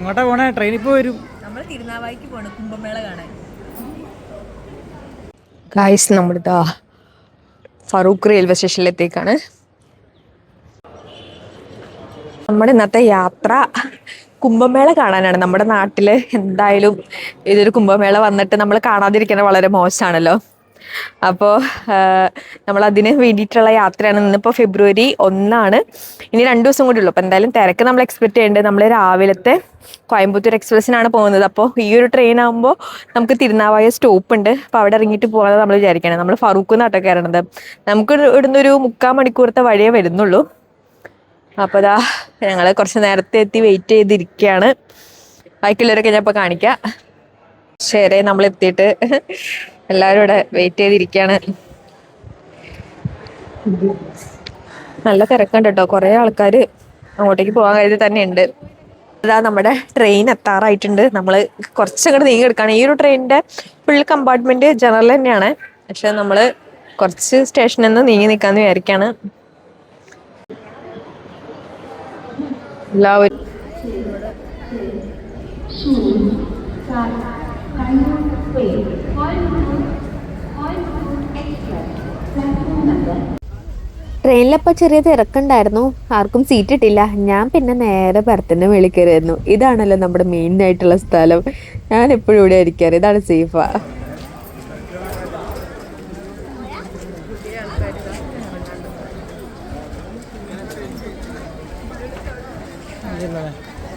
ഇങ്ങോട്ടാ പോണേ ട്രെയിനിൽ ഇപ്പോൾ വരും. നമ്മൾ തിരുനാവായിക്ക് പോണം കുംഭമേള കാണാൻ. ഗായ്സ് നമ്മളിതാ ഫറൂഖ് റെയിൽവേ സ്റ്റേഷനിലെത്തേക്കാണ് നമ്മുടെ ഇന്നത്തെ യാത്ര കുംഭമേള കാണാനാണ്. നമ്മുടെ നാട്ടിൽ എന്തായാലും ഇതൊരു കുംഭമേള വന്നിട്ട് നമ്മൾ കാണാതിരിക്കുന്നത് വളരെ മോശമാണല്ലോ അപ്പോൾ നമ്മൾ അതിന് വേണ്ടിയിട്ടുള്ള യാത്രയാണ് ഇന്നിപ്പോൾ ഫെബ്രുവരി ഒന്നാണ്. ഇനി രണ്ട് ദിവസം കൂടി ഉള്ളൂ. അപ്പോൾ എന്തായാലും തിരക്ക് നമ്മൾ എക്സ്പെക്ട് ചെയ്യേണ്ടത് നമ്മൾ രാവിലത്തെ കോയമ്പത്തൂർ എക്സ്പ്രസ്സിനാണ് പോകുന്നത്. അപ്പോൾ ഈ ഒരു ട്രെയിൻ ആകുമ്പോൾ നമുക്ക് തിരുനാവായ സ്റ്റോപ്പ് ഉണ്ട്. അപ്പോൾ അവിടെ ഇറങ്ങിയിട്ട് പോകാൻ നമ്മൾ വിചാരിക്കണം നമ്മൾ ഫറൂഖ് നാട്ടൊക്കെ കയറണത്. നമുക്ക് ഇവിടുന്ന് ഒരു മുക്കാൽ മണിക്കൂറത്തെ വഴിയേ വരുന്നുള്ളൂ. അപ്പോൾ അതാ ഞങ്ങൾ കുറച്ച് നേരത്തെ എത്തി വെയിറ്റ് ചെയ്തിരിക്കുകയാണ് ബാക്കിയുള്ളവരൊക്കെ ഞാൻ ഇപ്പോൾ കാണിക്കാം. ശരി നമ്മൾ എത്തിയിട്ട്. എല്ലാവരും ഇവിടെ വെയിറ്റ് ചെയ്തിരിക്കുകയാണ് നല്ല തിരക്കുണ്ട് കേട്ടോ കുറേ ആൾക്കാര് അങ്ങോട്ടേക്ക് പോകാൻ കരുതി തന്നെയുണ്ട്. അതാ നമ്മുടെ ട്രെയിൻ എത്താറായിട്ടുണ്ട്. നമ്മൾ കുറച്ചങ്ങോട്ട് നീങ്ങി എടുക്കുകയാണ് ഈ ഒരു ട്രെയിനിന്റെ ഫുൾ കമ്പാർട്ട്മെന്റ് ജനറൽ തന്നെയാണ്. പക്ഷെ നമ്മൾ കുറച്ച് സ്റ്റേഷനിൽ നിന്ന് നീങ്ങി നിൽക്കാന്ന് വിചാരിക്കാണ്. എല്ലാവരും ട്രെയിനിലപ്പോൾ ചെറിയ തിരക്കുണ്ടായിരുന്നു ആർക്കും സീറ്റ് ഇട്ടില്ല. ഞാൻ പിന്നെ നേരെ ഭരത്തിന്റെ മേളിൽ ഇതാണല്ലോ നമ്മുടെ മെയിൻ ആയിട്ടുള്ള സ്ഥലം. ഞാൻ എപ്പോഴും ഇവിടെ ഇരിക്കാറ്. ഇതാണ് സേഫാ.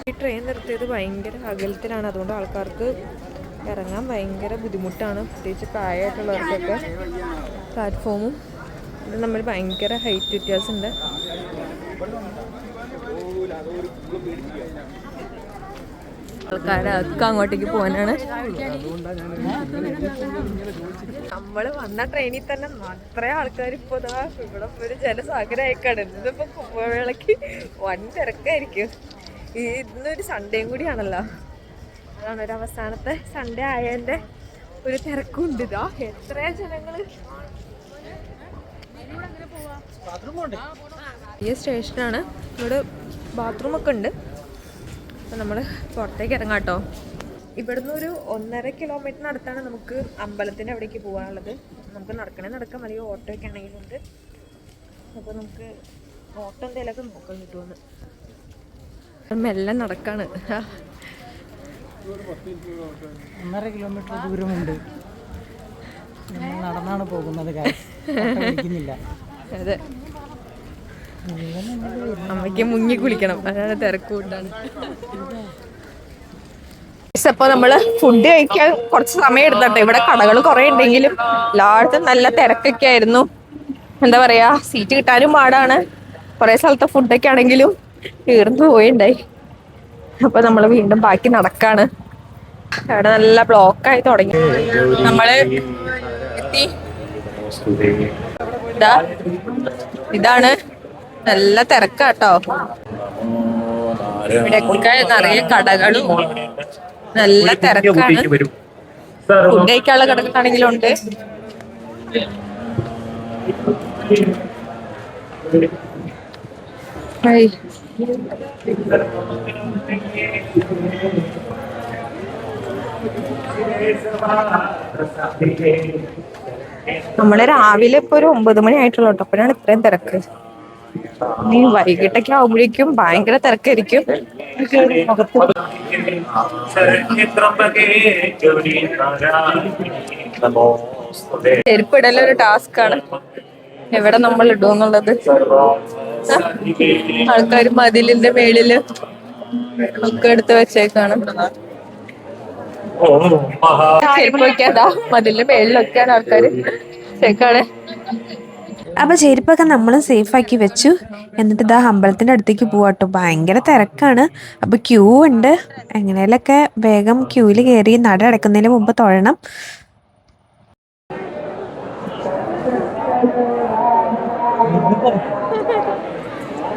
ഈ ട്രെയിൻ നിർത്തിയത് ഭയങ്കര അകലത്തിലാണ്. അതുകൊണ്ട് ആൾക്കാർക്ക് ഇറങ്ങാൻ ഭയങ്കര ബുദ്ധിമുട്ടാണ്. പ്രത്യേകിച്ച് പ്രായമായിട്ടുള്ളവർക്കൊക്കെ പ്ലാറ്റ്ഫോമും ഇത് നമ്മൾ ഭയങ്കര ഹൈറ്റ് വ്യത്യാസമുണ്ട്. ആൾക്കാരൊക്കെ അങ്ങോട്ടേക്ക് പോകാനാണ്. നമ്മൾ വന്ന ട്രെയിനിൽ തന്നെ അത്ര ആൾക്കാർ ഇപ്പൊ ദാ ഇവിടെ ഒരു ഒരു ജനസാഗരമായിക്കാണ് ഇന്നിപ്പോ കുമ്പവേളക്ക് വൻ തിരക്കായിരിക്കും. ഇന്നൊരു സൺഡേയും കൂടിയാണല്ലോ അതാണ് ഒരു അവസാനത്തെ സൺഡേ ആയതിന്റെ ഒരു തിരക്കുണ്ട് ഇതാ. എത്ര ജനങ്ങൾ? ഈ സ്റ്റേഷനാണ്. ഇവിടെ ബാത്റൂം ഒക്കെ ഉണ്ട്. അപ്പം നമ്മൾ പുറത്തേക്ക് ഇറങ്ങാം കേട്ടോ. ഇവിടുന്ന് ഒരു ഒന്നര കിലോമീറ്ററിനടുത്താണ് നമുക്ക് അമ്പലത്തിന്റെ അവിടേക്ക് പോകാനുള്ളത് നമുക്ക് നടക്കണേ നടക്കാം. അല്ലെങ്കിൽ ഓട്ടോ ഒക്കെ ആണെങ്കിലും ഉണ്ട് അപ്പോൾ നമുക്ക് ഓട്ടോ എന്തെങ്കിലുമൊക്കെ നോക്കാൻ കിട്ടുമെന്ന്. മെല്ലെ നടക്കാണ്. ഒന്നര കിലോമീറ്റർ ദൂരമുണ്ട്. നമ്മൾ നടന്നാണ് പോകുന്നത് അമ്മയ്ക്ക് മുങ്ങി കുളിക്കണം. അതാണ് തിരക്കൂട്ടാണ് ഇപ്പൊ നമ്മൾ ഫുഡ് കഴിക്കാൻ കുറച്ച് സമയം എടുത്തട്ടെ ഇവിടെ കടകൾ കുറെ ഉണ്ടെങ്കിലും എല്ലായിടത്തും നല്ല തിരക്കൊക്കെ ആയിരുന്നു. എന്താ പറയാ സീറ്റ് കിട്ടാനും പാടാണ്. കുറെ സ്ഥലത്തെ ഫുഡൊക്കെ ആണെങ്കിലും തീർന്നു പോയിണ്ടായി അപ്പൊ നമ്മൾ വീണ്ടും ബാക്കി നടക്കാണ്. അവിടെ നല്ല ബ്ലോക്ക് ആയി തുടങ്ങി. നമ്മൾ എത്തി. ഇതാ. ഇതാണ്. നല്ല തിരക്കാട്ടോ. ഇവിടെയൊക്കെ നിറയെ കടകളും നല്ല തിരക്കാണ്. ഫുഡ് കഴിക്കാനുള്ള കടകളാണെങ്കിലും ഉണ്ട്. ഹായ്. നമ്മൾ രാവിലെ ഇപ്പൊ ഒരു ഒമ്പത് മണി ആയിട്ടുള്ള അപ്പോഴാണ് ഇത്രയും തിരക്ക്. നീ വൈകിട്ടൊക്കെ ആവുമ്പോഴേക്കും ഭയങ്കര തിരക്കായിരിക്കും. ചെരുപ്പിടലൊരു ടാസ്ക് ആണ് എവിടെ നമ്മൾ ഇടുമെന്നുള്ളത് ആൾക്കാർ മതിലിന്റെ മേളിൽ ഒക്കെ എടുത്ത് വെച്ചേക്കാണ്. മതിലിന്റെ മേളിലൊക്കെയാണ് ആൾക്കാര് വെച്ചേക്കാണ്. അപ്പോൾ ചെരുപ്പൊക്കെ നമ്മൾ സേഫാക്കി വെച്ചു. എന്നിട്ട് ഇതാ അമ്പലത്തിന്റെ അടുത്തേക്ക് പോവാട്ടോ ഭയങ്കര തിരക്കാണ്. അപ്പോൾ ക്യൂ ഉണ്ട്. എങ്ങനെയൊക്കെ വേഗം ക്യൂവിൽ കയറി നട അടക്കുന്നതിന് മുമ്പ് തൊഴണം.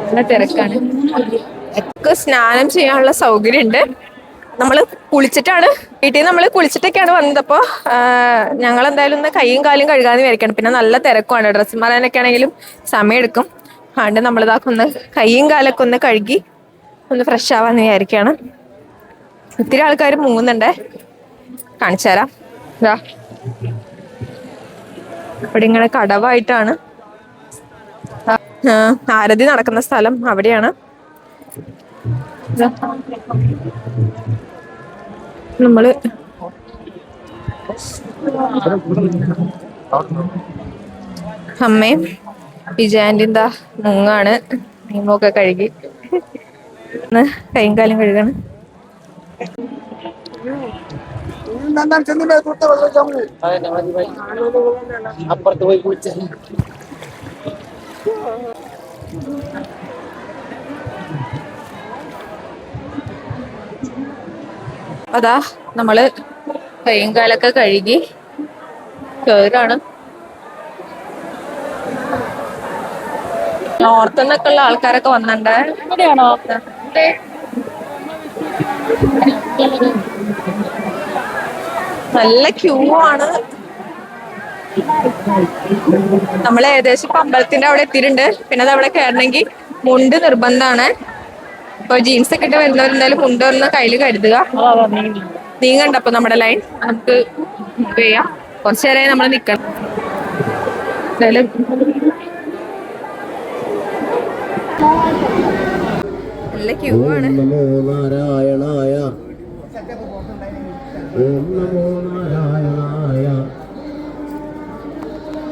നല്ല തിരക്കാണ്. ഒക്കെ സ്നാനം ചെയ്യാനുള്ള സൗകര്യം ഉണ്ട് നമ്മൾ കുളിച്ചിട്ടാണ് വീട്ടിൽ നമ്മൾ കുളിച്ചിട്ടൊക്കെയാണ് വന്നത്. അപ്പോൾ ഞങ്ങൾ എന്തായാലും ഒന്ന് കൈയും കാലും കഴുകാന്ന് വിചാരിക്കണം. പിന്നെ നല്ല തിരക്കുമാണ് ഡ്രസ്സ് മാറാനൊക്കെ ആണെങ്കിലും സമയമെടുക്കും. അതുകൊണ്ട് നമ്മളിതാക്കി ഒന്ന് കൈയും കാലൊക്കെ ഒന്ന് കഴുകി ഒന്ന് ഫ്രഷ് ആവാന്ന് വിചാരിക്കുകയാണ് ഒത്തിരി ആൾക്കാർ മുങ്ങുന്നുണ്ടേ കാണിച്ചു തരാം ഇവിടെ ഇങ്ങനെ കടവായിട്ടാണ്. ആരതി നടക്കുന്ന സ്ഥലം അവിടെയാണ്. നമ്മൾ അമ്മയും വിജയാന്റെ മുങ്ങാണ്. മുങ്ങൊക്കെ കഴുകി. കൈയും കാലും കഴുകാണ്. അപ്പുറത്ത് പോയി കുളിച്ച. അതാ നമ്മൾ കൈയും കാലൊക്കെ കഴുകി കേറാണ്. നോർത്തുനിന്നൊക്കെ ഉള്ള ആൾക്കാരൊക്കെ വന്നിട്ടുണ്ട് ഇവിടെയാണോ? നല്ല ക്യൂ ആണ്. നമ്മൾ ഏകദേശം ഇപ്പൊ അമ്പലത്തിന്റെ അവിടെ എത്തിയിട്ടുണ്ട്. പിന്നെ അത് അവിടെ കയറണമെങ്കിൽ മുണ്ട് നിർബന്ധമാണ് ഇപ്പൊ ജീൻസ് ഒക്കെ ഇട്ട് വരുന്നവരെന്തായാലും എന്തായാലും കൊണ്ടുവരുന്ന കയ്യിൽ കരുതുക. നീങ്ങണ്ട അപ്പൊ നമ്മുടെ ലൈൻ നമുക്ക് ചെയ്യാം. കുറച്ചു നേരമായി നമ്മൾ നിക്കണം. എന്തായാലും. നല്ല ക്യൂ ആണ്. നമോ നാരായണായ. ഓം നമോ നാരായണായ.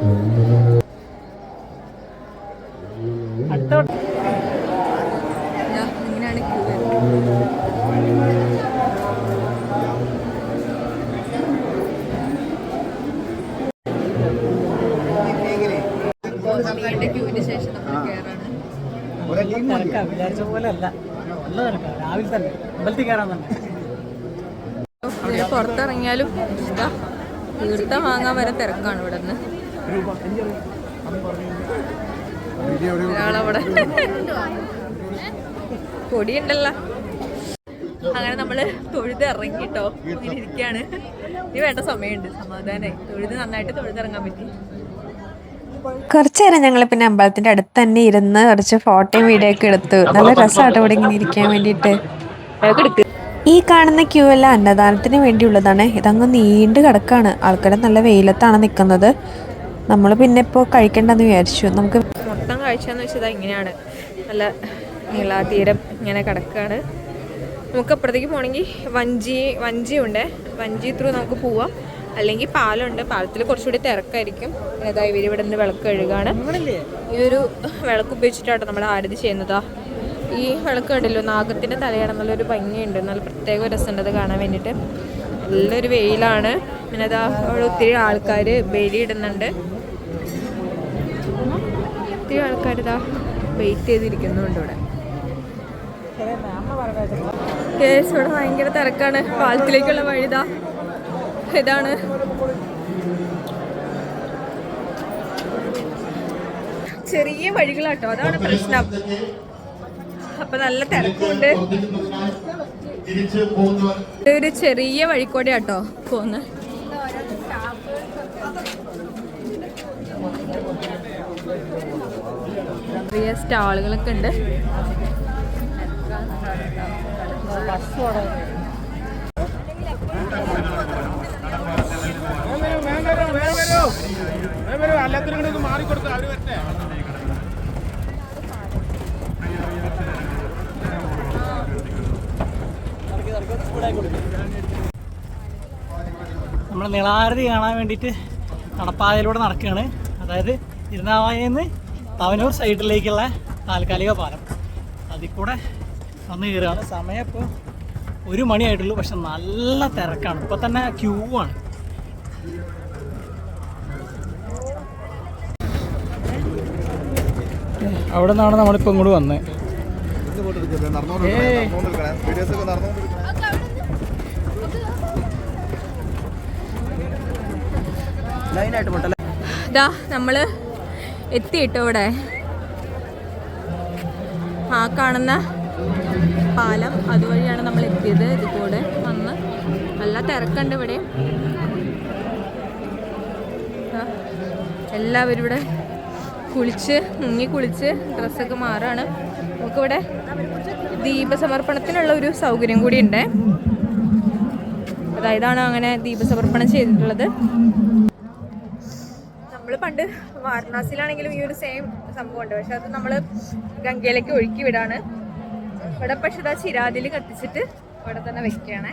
ഓം വിചാരിച്ച പോലെ അല്ല നല്ല രാവിലെ തന്നെ. അമ്പലത്തിൽ കയറാൻ തന്നെ. പുറത്തിറങ്ങിയാലും വരെ തിരക്കാണ് ഇവിടെ പൊടിയുണ്ടല്ലോ. അങ്ങനെ നമ്മൾ തൊഴുത് ഇറങ്ങിട്ടോ. ഇരിക്കാണ്. ഇനി വേണ്ട സമയമുണ്ട്. സമാധാനായി. തൊഴുത് നന്നായിട്ട് തൊഴുതിറങ്ങാൻ പറ്റി. കുറച്ചു നേരം ഞങ്ങൾ പിന്നെ അമ്പലത്തിന്റെ അടുത്ത് തന്നെ ഇരുന്ന് കുറച്ച് ഫോട്ടോയും വീഡിയോ ഒക്കെ എടുത്തു നല്ല രസമാട്ടോ ഇവിടെ ഇങ്ങനെ ഇരിക്കാൻ വേണ്ടിയിട്ട്. എടുക്ക്. ഈ കാണുന്ന ക്യൂ എല്ലാം അന്നദാനത്തിന് വേണ്ടിയുള്ളതാണ്. ഇതങ്ങ് നീണ്ടു കിടക്കാണ്. ആൾക്കാർ നല്ല വെയിലത്താണ് നിൽക്കുന്നത് നമ്മൾ പിന്നെ ഇപ്പോൾ കഴിക്കണ്ടെന്ന് വിചാരിച്ചു. നമുക്ക് മൊത്തം കാഴ്ച എന്ന് വെച്ചാൽ ഇങ്ങനെയാണ്. നല്ല നീളാതീരം ഇങ്ങനെ കിടക്കുകയാണ് നമുക്ക് അപ്പുറത്തേക്ക് പോകണമെങ്കിൽ വഞ്ചി വഞ്ചി ഉണ്ട് വഞ്ചി ത്രൂ നമുക്ക് പോവാം. അല്ലെങ്കിൽ പാലുണ്ട് പാലത്തിൽ കുറച്ചുകൂടി തിരക്കായിരിക്കും. അതായത് ഇവർ ഇവിടെ നിന്ന് വിളക്ക് കഴുകാണ്. ഈ ഒരു വിളക്ക് ഉപയോഗിച്ചിട്ടാട്ടോ നമ്മൾ ആരതി ചെയ്യുന്നതാ. ഈ വിളക്ക് കണ്ടല്ലോ നാഗത്തിന്റെ തലയാണെന്നുള്ളൊരു ഭംഗിയുണ്ട്. നല്ല പ്രത്യേക രസമുണ്ട് അത് കാണാൻ വേണ്ടിയിട്ട്. നല്ലൊരു വെയിലാണ്. പിന്നെ അതാ അവിടെ ഒത്തിരി ആൾക്കാർ ബലി ഇടുന്നുണ്ട്. ഒത്തിരി ആൾക്കാർ ഇതാ വെയിറ്റ് ചെയ്തിരിക്കുന്നുണ്ട് ഇവിടെ. കേസ് ഇവിടെ ഭയങ്കര തിരക്കാണ്. പാലത്തിലേക്കുള്ള വഴി ഇതാ. ഇതാണ്. ചെറിയ വഴികളാട്ടോ. അതാണ് പ്രശ്നം. അപ്പൊ നല്ല തിരക്കുണ്ട്. ഒരു ചെറിയ വഴിക്കൂടെ ആട്ടോ പോന്ന് ചെറിയ സ്റ്റാളുകളൊക്കെ ഉണ്ട്. നമ്മൾ നിളാരതി കാണാൻ വേണ്ടിയിട്ട് നടപ്പാതയിലൂടെ നടക്കുകയാണ് അതായത് ഇരുന്നാവായെന്ന് തവനൂർ സൈഡിലേക്കുള്ള താൽക്കാലിക പാലം. അതിൽ കൂടെ വന്ന് കയറുകയാണ്. സമയം ഇപ്പോൾ ഒരു മണിയായിട്ടുള്ളൂ. പക്ഷെ നല്ല തിരക്കാണ്. ഇപ്പോൾ തന്നെ ക്യൂ ആണ്. അവിടെ നിന്നാണ് നമ്മളിപ്പോൾ ഇങ്ങോട്ട് വന്നത് ഇതാ നമ്മൾ എത്തിയിട്ടോ ഇവിടെ? ആ കാണുന്ന പാലം അതുവഴിയാണ് നമ്മൾ എത്തിയത്. ഇതുപോലെ വന്ന് നല്ല തിരക്കുണ്ട് ഇവിടെ. ദാ, എല്ലാവരും ഇവിടെ കുളിച്ച് മുങ്ങി കുളിച്ച് ഡ്രസ്സൊക്കെ മാറാണ്. നമുക്കിവിടെ ദീപസമർപ്പണത്തിനുള്ള ഒരു സൗകര്യം കൂടി ഉണ്ട് അതായതാണ് അങ്ങനെ ദീപസമർപ്പണം ചെയ്തിട്ടുള്ളത്. നമ്മൾ പണ്ട് വാരണാസിയിലാണെങ്കിലും ഈ ഒരു സെയിം സംഭവം ഉണ്ട് പക്ഷെ അത് നമ്മൾ ഗംഗയിലേക്ക് ഒഴുക്കി വിടാണ്. ഇവിടെ പക്ഷെ അത് ചിരാതിൽ കത്തിച്ചിട്ട് ഇവിടെ തന്നെ വെക്കുകയാണ്.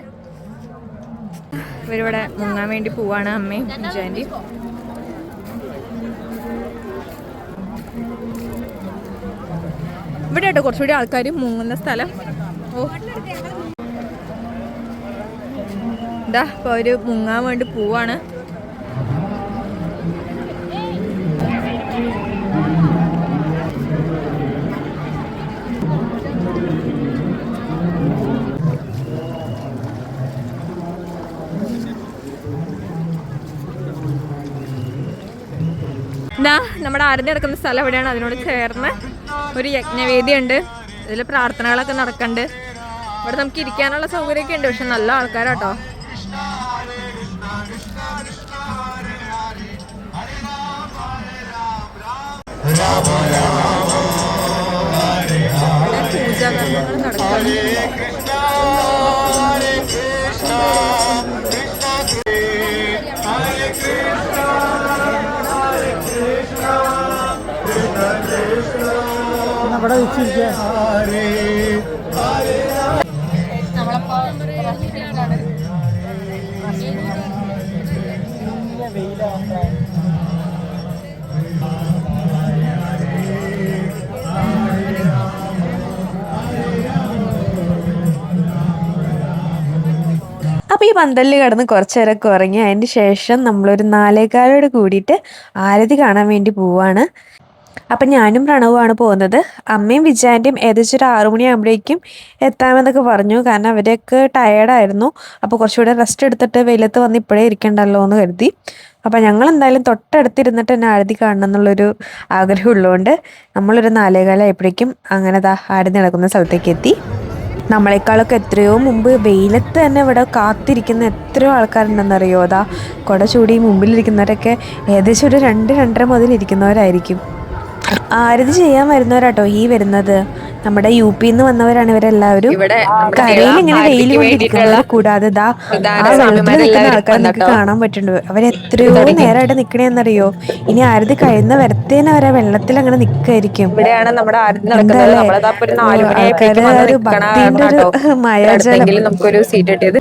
ഇവരിവിടെ മുങ്ങാൻ വേണ്ടി പോവാണ് അമ്മയും വിജയന്റെയും ഇവിടെ കേട്ടോ കുറച്ചുകൂടി ആൾക്കാർ മുങ്ങുന്ന സ്ഥലം. ഓ. എന്താ ഇപ്പൊ അവർ മുങ്ങാൻ വേണ്ടി പോവാണ്. നമ്മുടെ ആരുടെ നടക്കുന്ന സ്ഥലം എവിടെയാണ്? അതിനോട് ചേർന്ന് ഒരു യജ്ഞവേദി ഉണ്ട് ഇതിൽ പ്രാർത്ഥനകളൊക്കെ നടക്കുന്നുണ്ട് ഇവിടെ നമുക്ക് ഇരിക്കാനുള്ള സൗകര്യമൊക്കെ ഉണ്ട്. പക്ഷെ നല്ല ആൾക്കാരാട്ടോ. പൂജാകർമ്മങ്ങൾ നടക്കുകയാണ് അവിടെ വെച്ചിരിക്കുക. അപ്പോൾ ഈ പന്തലിൽ കിടന്ന് കുറച്ച് നേരമൊക്കെ ഉറങ്ങി അതിന് ശേഷം നമ്മളൊരു നാലേകാലോട് കൂടിയിട്ട് ആരതി കാണാൻ വേണ്ടി പോവാണ്. അപ്പം ഞാനും പ്രണവുമാണ് പോകുന്നത്. അമ്മയും വിജയാന്റെയും ഏകദേശം ഒരു ആറു മണിയാകുമ്പോഴേക്കും എത്താമെന്നൊക്കെ പറഞ്ഞു. കാരണം അവരൊക്കെ ടയേർഡായിരുന്നു അപ്പോൾ കുറച്ചുകൂടെ റെസ്റ്റ് എടുത്തിട്ട് വെയിലത്ത് വന്ന് ഇപ്പോഴേ ഇരിക്കണ്ടല്ലോ എന്ന് കരുതി. അപ്പോൾ ഞങ്ങൾ എന്തായാലും തൊട്ടടുത്തിരുന്നിട്ട് തന്നെ ആരതി കാണണം എന്നുള്ളൊരു ആഗ്രഹം ഉള്ളതുകൊണ്ട് നമ്മളൊരു നാലേകാലായപ്പോഴേക്കും അങ്ങനെ ദാ ആരതി നടക്കുന്ന സ്ഥലത്തേക്ക് എത്തി. നമ്മളെക്കാളൊക്കെ എത്രയോ മുമ്പ് വെയിലത്ത് തന്നെ ഇവിടെ കാത്തിരിക്കുന്ന എത്രയോ ആൾക്കാരുണ്ടെന്നറിയോ? അതാ കുട ചൂടി മുമ്പിലിരിക്കുന്നവരൊക്കെ ഏകദേശം ഒരു രണ്ട് രണ്ടര മുതൽ ഇരിക്കുന്നവരായിരിക്കും ആരതി ചെയ്യാൻ വരുന്നവരാട്ടോ ഈ വരുന്നത്. നമ്മുടെ യു പി നിന്ന് വന്നവരാണ് ഇവരെല്ലാവരും. കരയിൽ ഇങ്ങനെ വെയിൽ കൊണ്ടിരിക്കുന്നവർ കൂടാതെ ദാ ആ വെള്ളത്തിൽ നിൽക്കുന്ന ആൾക്കാർ നിങ്ങൾക്ക്. കാണാൻ പറ്റുന്നുണ്ട്. അവരെത്രയോ നേരമായിട്ട് നിക്കണേന്നറിയോ? ഇനി ആരത് കഴിയുന്ന വരത്തേനെ അവരെ വെള്ളത്തിൽ അങ്ങനെ നിക്കായിരിക്കും ആൾക്കാര് ഒരു ഭക്തിന്റെ ഒരു മായാജലം നമുക്കൊരു സീറ്റ് കിട്ടിയത്.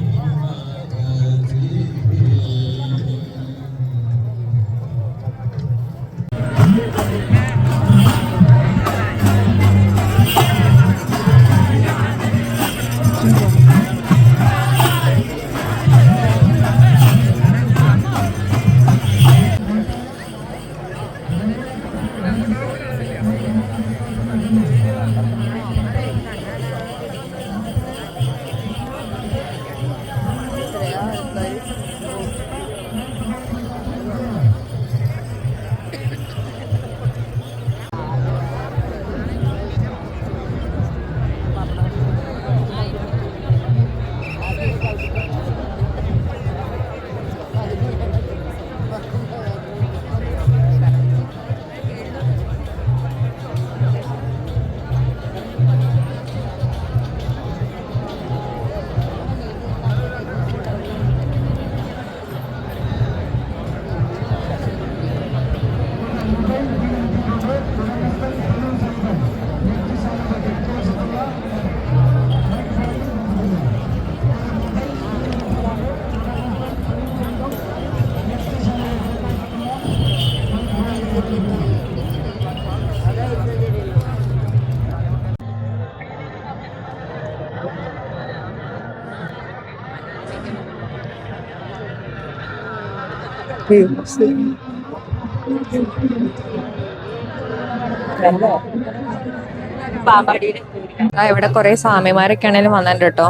ആ ഇവിടെ കൊറേ സ്വാമിമാരൊക്കെ ആണെങ്കിലും വന്നിട്ട് കേട്ടോ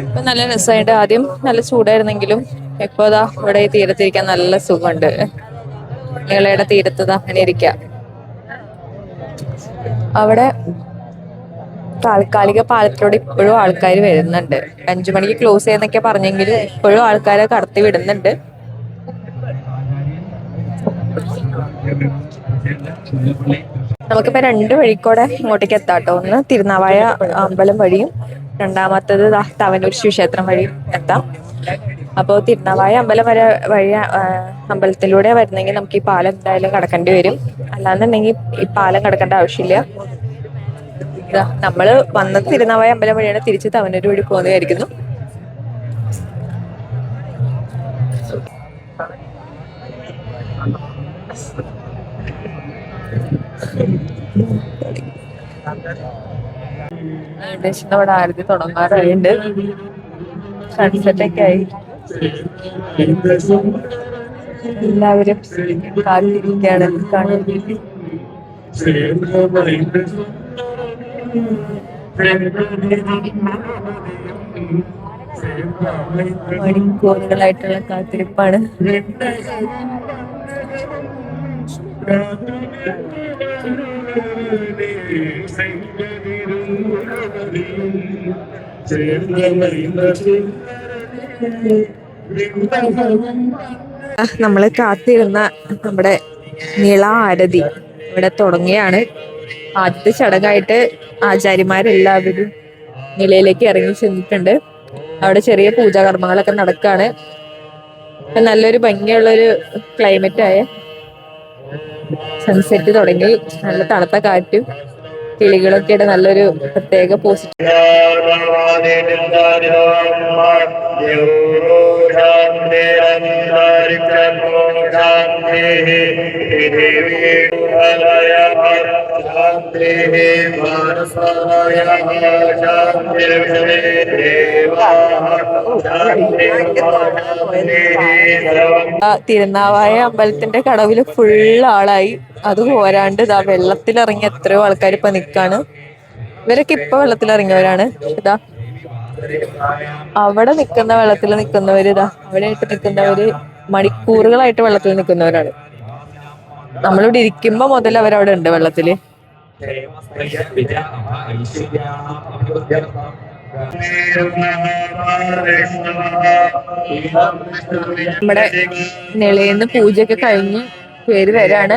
ഇപ്പൊ നല്ല രസമായിട്ട് ആദ്യം നല്ല ചൂടായിരുന്നെങ്കിലും ഇപ്പൊ ഇതാ ഇവിടെ തീരത്തിരിക്കാൻ നല്ല സുഖമുണ്ട്. നിങ്ങളയുടെ തീരത്ത് അങ്ങനെ ഇരിക്കാം. അവിടെ താൽക്കാലിക പാലത്തിലൂടെ ഇപ്പോഴും ആൾക്കാർ വരുന്നുണ്ട്. അഞ്ചു മണിക്ക് ക്ലോസ് ചെയ്യുന്നൊക്കെ പറഞ്ഞെങ്കിൽ ഇപ്പോഴും ആൾക്കാരെ കടത്തി വിടുന്നുണ്ട്. നമുക്കിപ്പോ രണ്ട് വഴിക്കൂടെ ഇങ്ങോട്ടേക്ക് എത്താട്ടോ. ഒന്ന് തിരുനാവായ അമ്പലം വഴിയും രണ്ടാമത്തത് തവനൂർ ശിവക്ഷേത്രം വഴിയും എത്താം. അപ്പോൾ തിരുനാവായ അമ്പലം വരെ വഴി അമ്പലത്തിലൂടെ വരുന്നെങ്കിൽ നമുക്ക് ഈ പാലം എന്തായാലും കടക്കേണ്ടി വരും. അല്ലാന്നുണ്ടെങ്കിൽ ഈ പാലം കടക്കേണ്ട ആവശ്യമില്ല. ഇതാ നമ്മൾ വന്നത് തിരുനാവായ അമ്പലം വഴിയാണ് തിരിച്ച് തവനൂർ വഴി പോകുന്നതായിരിക്കുന്നു. ആരതി തുടങ്ങാറായിട്ടുണ്ട്. സൺസെറ്റ് ഒക്കെ ആയി. എല്ലാവരും കാത്തിരിക്കുകയാണ്. മണിക്കൂറുകളായിട്ടുള്ള കാത്തിരിപ്പാണ്. ആ, നമ്മൾ കാത്തിരുന്ന നമ്മുടെ നിള ആരതി ഇവിടെ തുടങ്ങിയാണ് ആദ്യത്തെ ചടങ്ങായിട്ട് ആചാര്യമാരെല്ലാവരും നിലയിലേക്ക് ഇറങ്ങി ചെന്നിട്ടുണ്ട്. അവിടെ ചെറിയ പൂജാകർമ്മങ്ങളൊക്കെ നടക്കാണ്. ഇപ്പൊ നല്ലൊരു ഭംഗിയുള്ളൊരു ക്ലൈമറ്റ് ആയ സൺസെറ്റ് തുടങ്ങി. നല്ല തണുത്ത കാറ്റും കിളികളൊക്കെ ആയിട്ട് നല്ലൊരു പ്രത്യേക പോസിറ്റീവ് തിരുനാവായ അമ്പലത്തിന്റെ കടവിൽ ഫുൾ ആളായി. അത് പോരാണ്ട് ഇതാ വെള്ളത്തിലിറങ്ങി എത്രയോ ആൾക്കാർ ഇപ്പൊ നിക്കാണ്. ഇവരൊക്കെ ഇപ്പൊ വെള്ളത്തിലിറങ്ങിയവരാണ്. ഇതാ അവിടെ നിൽക്കുന്ന വെള്ളത്തിൽ നിക്കുന്നവര് ഇതാ അവിടെ ആയിട്ട് നിക്കുന്നവര് മണിക്കൂറുകളായിട്ട് വെള്ളത്തിൽ നിൽക്കുന്നവരാണ്. നമ്മളിവിടെ ഇരിക്കുമ്പോ മുതൽ അവരവിടെ ഉണ്ട് വെള്ളത്തിൽ. നമ്മുടെ നിളയെന്ന് പൂജയൊക്കെ കഴിഞ്ഞ് പേര് വരാണ്.